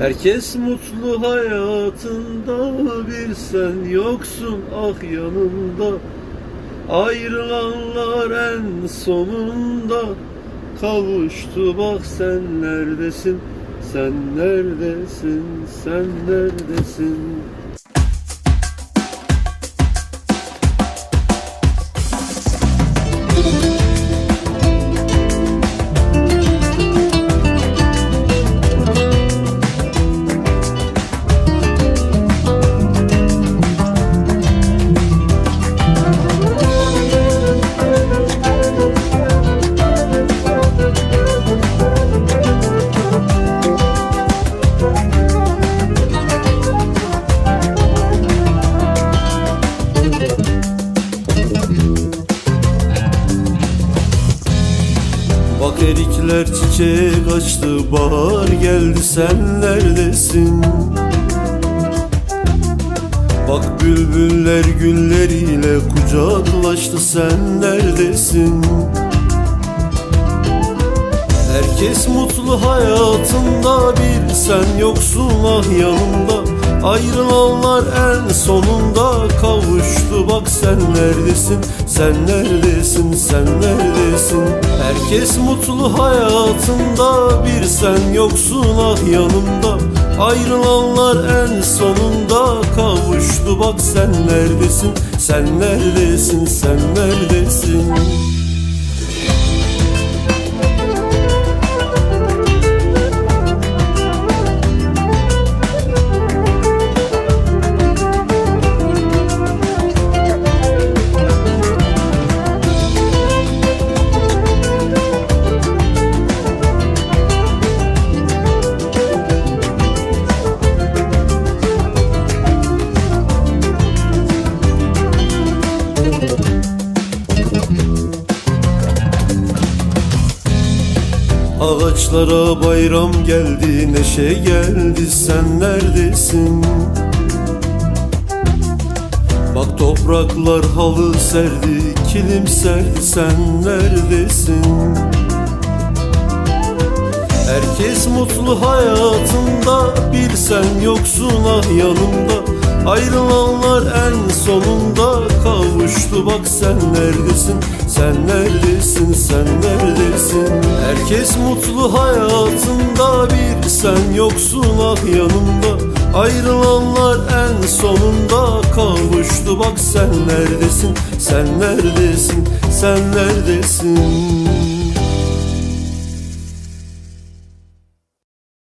Herkes mutlu hayatında bir sen yoksun ah yanımda. Ayrılanlar en sonunda. Kavuştu bak sen neredesin? Sen neredesin? Sen neredesin Bak erikler çiçek açtı bahar geldi sen neredesin? Bak bülbüller gülleriyle kucaklaştı sen neredesin? Herkes mutlu hayatında bir sen yoksun ah yanımda Ayrılanlar en sonunda kavuştu. Bak sen neredesin? Sen neredesin? Sen neredesin? Herkes mutlu hayatında. Bir sen yoksun ah yanımda. Ayrılanlar en sonunda kavuştu. Bak sen neredesin? Sen neredesin? Sen neredesin Ağaçlara bayram geldi, neşe geldi, sen neredesin? Bak topraklar halı serdi, kilim serdi, sen neredesin? Herkes mutlu hayatında, bir sen yoksun ah yanımda Ayrılanlar en sonunda kavuştu. Bak sen neredesin? Sen neredesin? Sen neredesin? Herkes mutlu hayatında bir sen yoksun ah yanımda. Ayrılanlar en sonunda kavuştu. Bak sen neredesin? Sen neredesin? Sen neredesin